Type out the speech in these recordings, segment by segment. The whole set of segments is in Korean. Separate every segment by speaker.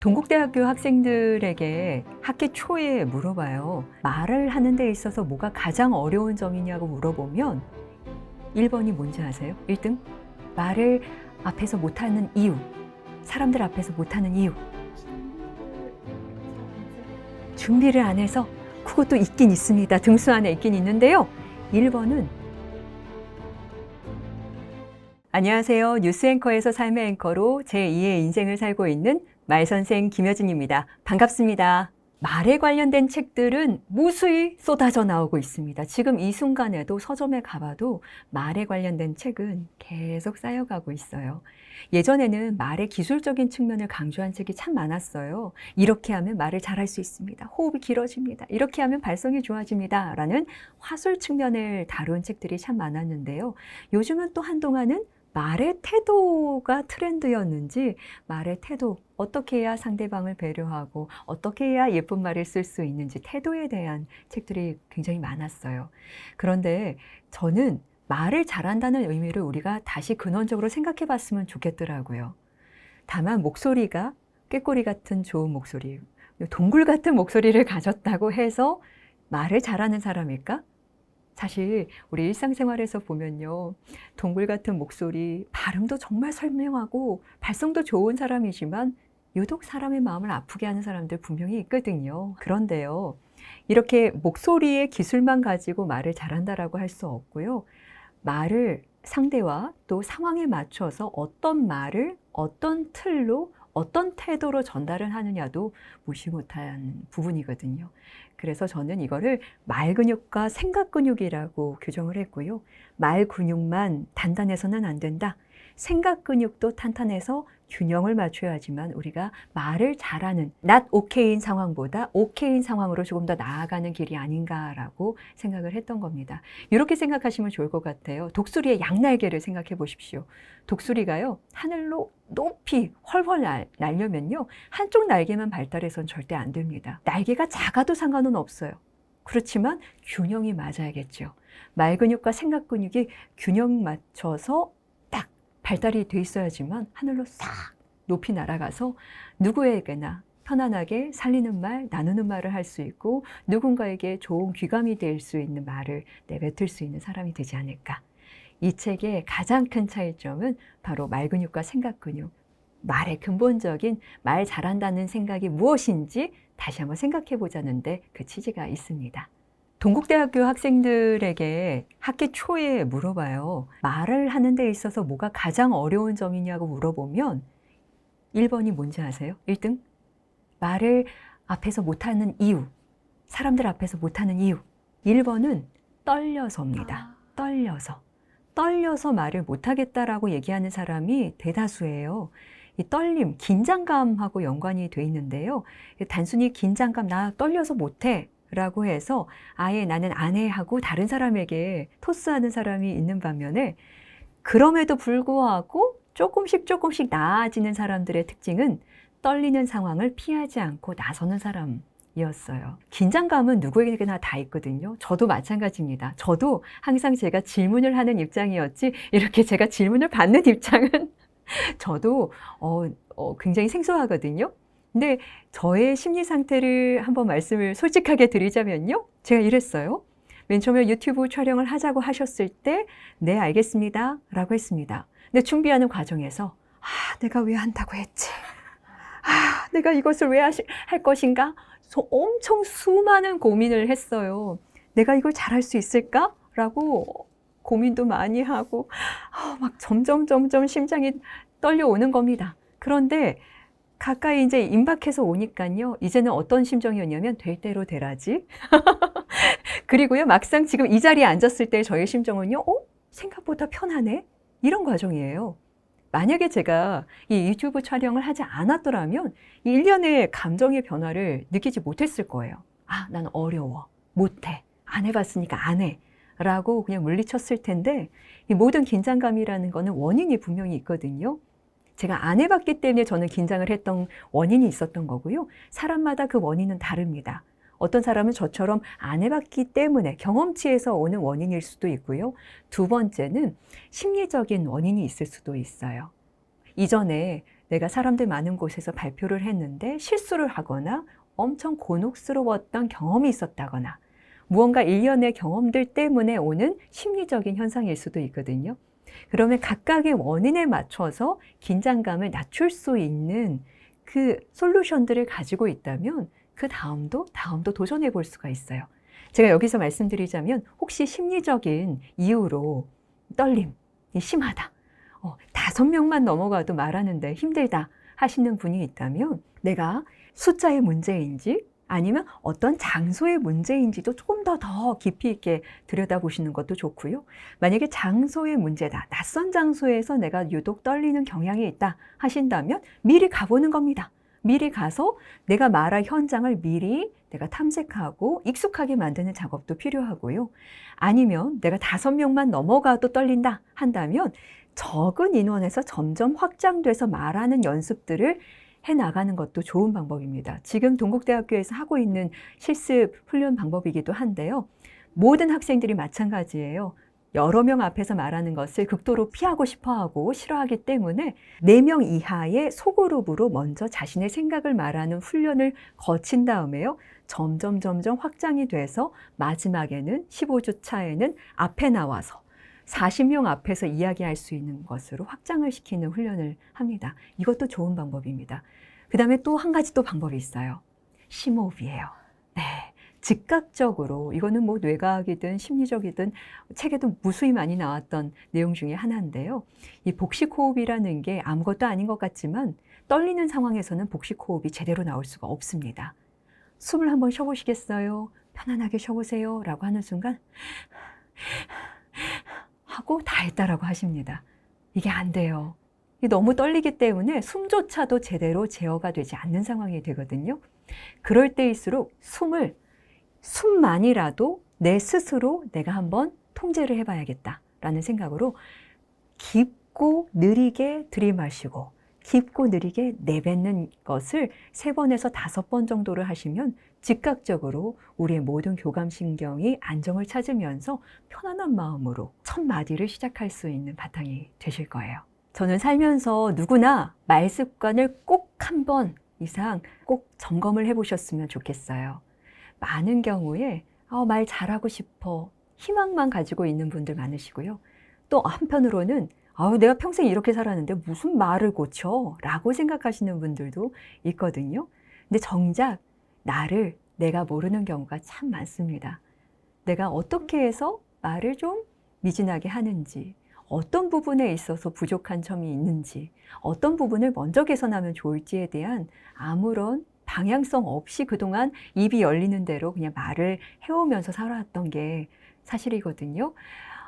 Speaker 1: 동국대학교 학생들에게 학기 초에 물어봐요. 말을 하는 데 있어서 뭐가 가장 어려운 점이냐고 물어보면 1번이 뭔지 아세요? 1등? 말을 앞에서 못하는 이유. 사람들 앞에서 못하는 이유. 준비를 안 해서 그것도 있긴 있습니다. 등수 안에 있긴 있는데요. 1번은 안녕하세요. 뉴스 앵커에서 삶의 앵커로 제2의 인생을 살고 있는 말 선생 김여진입니다. 반갑습니다. 말에 관련된 책들은 무수히 쏟아져 나오고 있습니다. 지금 이 순간에도 서점에 가봐도 말에 관련된 책은 계속 쌓여가고 있어요. 예전에는 말의 기술적인 측면을 강조한 책이 참 많았어요. 이렇게 하면 말을 잘할 수 있습니다. 호흡이 길어집니다. 이렇게 하면 발성이 좋아집니다. 라는 화술 측면을 다룬 책들이 참 많았는데요. 요즘은 또 한동안은 말의 태도가 트렌드였는지 말의 태도, 어떻게 해야 상대방을 배려하고 어떻게 해야 예쁜 말을 쓸 수 있는지 태도에 대한 책들이 굉장히 많았어요. 그런데 저는 말을 잘한다는 의미를 우리가 다시 근원적으로 생각해 봤으면 좋겠더라고요. 다만 목소리가 꾀꼬리 같은 좋은 목소리, 동굴 같은 목소리를 가졌다고 해서 말을 잘하는 사람일까? 사실 우리 일상생활에서 보면요. 동굴 같은 목소리, 발음도 정말 설명하고 발성도 좋은 사람이지만 유독 사람의 마음을 아프게 하는 사람들 분명히 있거든요. 그런데요. 이렇게 목소리의 기술만 가지고 말을 잘한다라고 할 수 없고요. 말을 상대와 또 상황에 맞춰서 어떤 말을 어떤 틀로 어떤 태도로 전달을 하느냐도 무시 못한 부분이거든요. 그래서 저는 이거를 말 근육과 생각 근육이라고 규정을 했고요. 말 근육만 단단해서는 안 된다. 생각 근육도 탄탄해서 균형을 맞춰야 하지만 우리가 말을 잘하는 not okay인 상황보다 okay인 상황으로 조금 더 나아가는 길이 아닌가라고 생각을 했던 겁니다. 이렇게 생각하시면 좋을 것 같아요. 독수리의 양날개를 생각해 보십시오. 독수리가요, 하늘로 높이 훨훨 날, 날려면요, 한쪽 날개만 발달해선 절대 안 됩니다. 날개가 작아도 상관은 없어요. 그렇지만 균형이 맞아야겠죠. 말 근육과 생각 근육이 균형 맞춰서 딱 발달이 돼 있어야지만 하늘로 싹 높이 날아가서 누구에게나 편안하게 살리는 말, 나누는 말을 할 수 있고 누군가에게 좋은 귀감이 될 수 있는 말을 내뱉을 수 있는 사람이 되지 않을까. 이 책의 가장 큰 차이점은 바로 말 근육과 생각 근육. 말의 근본적인 말 잘한다는 생각이 무엇인지 다시 한번 생각해 보자는데 그 취지가 있습니다. 동국대학교 학생들에게 학기 초에 물어봐요. 말을 하는 데 있어서 뭐가 가장 어려운 점이냐고 물어보면 1번이 뭔지 아세요? 1등? 말을 앞에서 못하는 이유. 사람들 앞에서 못하는 이유. 1번은 떨려서입니다. 떨려서. 떨려서 말을 못하겠다라고 얘기하는 사람이 대다수예요. 이 떨림, 긴장감하고 연관이 돼 있는데요. 단순히 긴장감, 나 떨려서 못해. 라고 해서 아예 나는 안해 하고 다른 사람에게 토스하는 사람이 있는 반면에 그럼에도 불구하고 조금씩 조금씩 나아지는 사람들의 특징은 떨리는 상황을 피하지 않고 나서는 사람 이었어요. 긴장감은 누구에게나 다 있거든요. 저도 마찬가지입니다. 저도 항상 제가 질문을 하는 입장이었지 이렇게 제가 질문을 받는 입장은 저도 어, 어, 굉장히 생소하거든요. 근데 저의 심리 상태를 한번 말씀을 솔직하게 드리자면요. 제가 이랬어요. 맨 처음에 유튜브 촬영을 하자고 하셨을 때, 네, 알겠습니다. 라고 했습니다. 근데 준비하는 과정에서, 아, 내가 왜 한다고 했지? 아, 내가 이것을 왜 하시, 할 것인가? 저 엄청 수많은 고민을 했어요. 내가 이걸 잘할 수 있을까? 라고 고민도 많이 하고, 아, 막 점점, 점점 심장이 떨려오는 겁니다. 그런데 가까이 이제 임박해서 오니까요. 이제는 어떤 심정이었냐면 될 대로 되라지. 그리고요. 막상 지금 이 자리에 앉았을 때 저의 심정은요. 어? 생각보다 편하네. 이런 과정이에요. 만약에 제가 이 유튜브 촬영을 하지 않았더라면 이 일련의 감정의 변화를 느끼지 못했을 거예요. 아, 난 어려워. 못해. 안 해봤으니까 안 해. 라고 그냥 물리쳤을 텐데 이 모든 긴장감이라는 거는 원인이 분명히 있거든요. 제가 안 해봤기 때문에 저는 긴장을 했던 원인이 있었던 거고요. 사람마다 그 원인은 다릅니다. 어떤 사람은 저처럼 안 해봤기 때문에 경험치에서 오는 원인일 수도 있고요. 두 번째는 심리적인 원인이 있을 수도 있어요. 이전에 내가 사람들 많은 곳에서 발표를 했는데 실수를 하거나 엄청 곤혹스러웠던 경험이 있었다거나 무언가 일련의 경험들 때문에 오는 심리적인 현상일 수도 있거든요. 그러면 각각의 원인에 맞춰서 긴장감을 낮출 수 있는 그 솔루션들을 가지고 있다면 그 다음도 다음도 도전해 볼 수가 있어요. 제가 여기서 말씀드리자면 혹시 심리적인 이유로 떨림이 심하다. 어, 다섯 명만 넘어가도 말하는데 힘들다 하시는 분이 있다면 내가 숫자의 문제인지 아니면 어떤 장소의 문제인지도 조금 더 더 깊이 있게 들여다보시는 것도 좋고요. 만약에 장소의 문제다. 낯선 장소에서 내가 유독 떨리는 경향이 있다 하신다면 미리 가보는 겁니다. 미리 가서 내가 말할 현장을 미리 내가 탐색하고 익숙하게 만드는 작업도 필요하고요. 아니면 내가 다섯 명만 넘어가도 떨린다 한다면 적은 인원에서 점점 확장돼서 말하는 연습들을 해 나가는 것도 좋은 방법입니다. 지금 동국대학교에서 하고 있는 실습 훈련 방법이기도 한데요. 모든 학생들이 마찬가지예요. 여러 명 앞에서 말하는 것을 극도로 피하고 싶어 하고 싫어하기 때문에 네 명 이하의 소그룹으로 먼저 자신의 생각을 말하는 훈련을 거친 다음에요. 점점 점점 확장이 돼서 마지막에는 15주 차에는 앞에 나와서 40명 앞에서 이야기할 수 있는 것으로 확장을 시키는 훈련을 합니다. 이것도 좋은 방법입니다. 그 다음에 또 한 가지 또 방법이 있어요. 심호흡이에요. 네. 즉각적으로, 이거는 뭐 뇌과학이든 심리적이든 책에도 무수히 많이 나왔던 내용 중에 하나인데요. 이 복식호흡이라는 게 아무것도 아닌 것 같지만 떨리는 상황에서는 복식호흡이 제대로 나올 수가 없습니다. 숨을 한번 쉬어보시겠어요? 편안하게 쉬어보세요. 라고 하는 순간, 하고 다 했다라고 하십니다. 이게 안 돼요. 너무 떨리기 때문에 숨조차도 제대로 제어가 되지 않는 상황이 되거든요. 그럴 때일수록 숨을 숨만이라도 내 스스로 내가 한번 통제를 해봐야겠다라는 생각으로 깊고 느리게 들이마시고 깊고 느리게 내뱉는 것을 세 번에서 다섯 번 정도를 하시면 즉각적으로 우리의 모든 교감신경이 안정을 찾으면서 편안한 마음으로 첫 마디를 시작할 수 있는 바탕이 되실 거예요. 저는 살면서 누구나 말 습관을 꼭 한 번 이상 꼭 점검을 해 보셨으면 좋겠어요. 많은 경우에 어, 말 잘하고 싶어 희망만 가지고 있는 분들 많으시고요. 또 한편으로는 아우 내가 평생 이렇게 살았는데 무슨 말을 고쳐 라고 생각하시는 분들도 있거든요. 근데 정작 나를 내가 모르는 경우가 참 많습니다. 내가 어떻게 해서 말을 좀 미진하게 하는지, 어떤 부분에 있어서 부족한 점이 있는지, 어떤 부분을 먼저 개선하면 좋을지에 대한 아무런 방향성 없이 그동안 입이 열리는 대로 그냥 말을 해오면서 살아왔던 게 사실이거든요.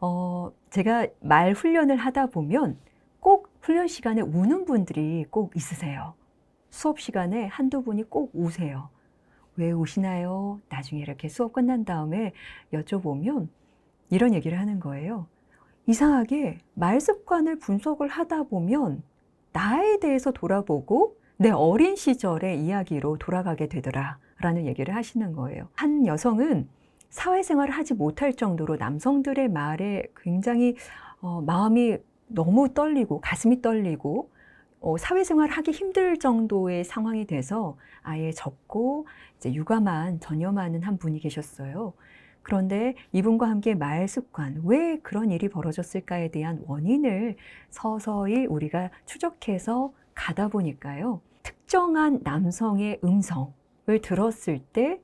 Speaker 1: 어, 제가 말 훈련을 하다 보면 꼭 훈련 시간에 우는 분들이 꼭 있으세요. 수업 시간에 한두 분이 꼭 우세요. 왜 우시나요? 나중에 이렇게 수업 끝난 다음에 여쭤보면 이런 얘기를 하는 거예요. 이상하게 말 습관을 분석을 하다 보면 나에 대해서 돌아보고 내 어린 시절의 이야기로 돌아가게 되더라. 라는 얘기를 하시는 거예요. 한 여성은 사회생활을 하지 못할 정도로 남성들의 말에 굉장히 어, 마음이 너무 떨리고 가슴이 떨리고 어, 사회생활 하기 힘들 정도의 상황이 돼서 아예 접고 이제 육아만 전념하는 한 분이 계셨어요. 그런데 이분과 함께 말 습관, 왜 그런 일이 벌어졌을까에 대한 원인을 서서히 우리가 추적해서 가다 보니까요. 특정한 남성의 음성을 들었을 때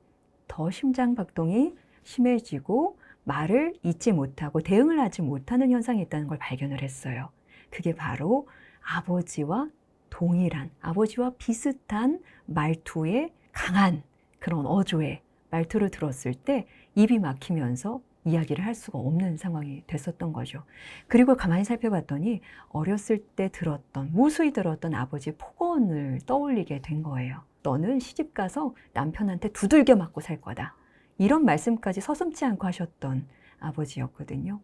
Speaker 1: 더 심장 박동이 심해지고 말을 잊지 못하고 대응을 하지 못하는 현상이 있다는 걸 발견을 했어요. 그게 바로 아버지와 동일한, 아버지와 비슷한 말투의 강한 그런 어조의 말투를 들었을 때 입이 막히면서 이야기를 할 수가 없는 상황이 됐었던 거죠. 그리고 가만히 살펴봤더니 어렸을 때 들었던, 무수히 들었던 아버지의 폭언을 떠올리게 된 거예요. 너는 시집 가서 남편한테 두들겨 맞고 살 거다. 이런 말씀까지 서슴지 않고 하셨던 아버지였거든요.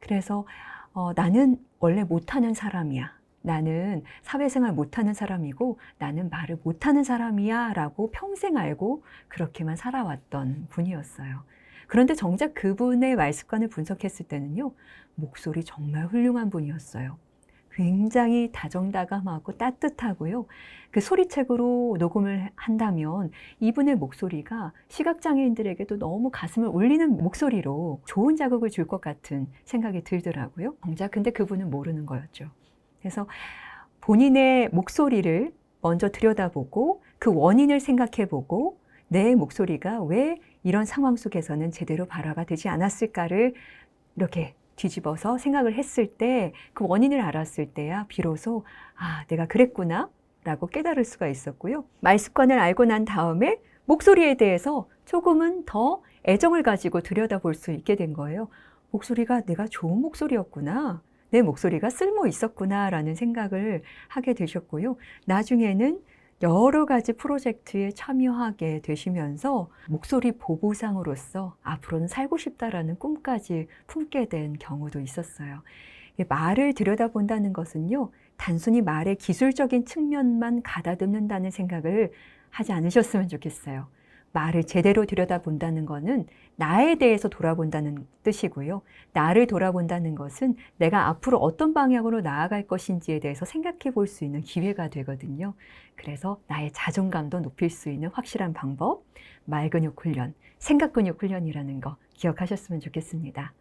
Speaker 1: 그래서 어, 나는 원래 못하는 사람이야. 나는 사회생활 못하는 사람이고 나는 말을 못하는 사람이야 라고 평생 알고 그렇게만 살아왔던 분이었어요. 그런데 정작 그분의 말 습관을 분석했을 때는요, 목소리 정말 훌륭한 분이었어요. 굉장히 다정다감하고 따뜻하고요. 그 소리책으로 녹음을 한다면 이분의 목소리가 시각장애인들에게도 너무 가슴을 울리는 목소리로 좋은 자극을 줄 것 같은 생각이 들더라고요. 정작 근데 그분은 모르는 거였죠. 그래서 본인의 목소리를 먼저 들여다보고 그 원인을 생각해보고 내 목소리가 왜 이런 상황 속에서는 제대로 발화가 되지 않았을까를 이렇게 뒤집어서 생각을 했을 때 그 원인을 알았을 때야 비로소 아, 내가 그랬구나 라고 깨달을 수가 있었고요. 말 습관을 알고 난 다음에 목소리에 대해서 조금은 더 애정을 가지고 들여다볼 수 있게 된 거예요. 목소리가 내가 좋은 목소리였구나. 내 목소리가 쓸모 있었구나 라는 생각을 하게 되셨고요. 나중에는 여러 가지 프로젝트에 참여하게 되시면서 목소리 보부상으로서 앞으로는 살고 싶다라는 꿈까지 품게 된 경우도 있었어요. 이 말을 들여다본다는 것은요, 단순히 말의 기술적인 측면만 가다듬는다는 생각을 하지 않으셨으면 좋겠어요. 말을 제대로 들여다본다는 것은 나에 대해서 돌아본다는 뜻이고요. 나를 돌아본다는 것은 내가 앞으로 어떤 방향으로 나아갈 것인지에 대해서 생각해 볼 수 있는 기회가 되거든요. 그래서 나의 자존감도 높일 수 있는 확실한 방법, 말 근육 훈련, 생각 근육 훈련이라는 거 기억하셨으면 좋겠습니다.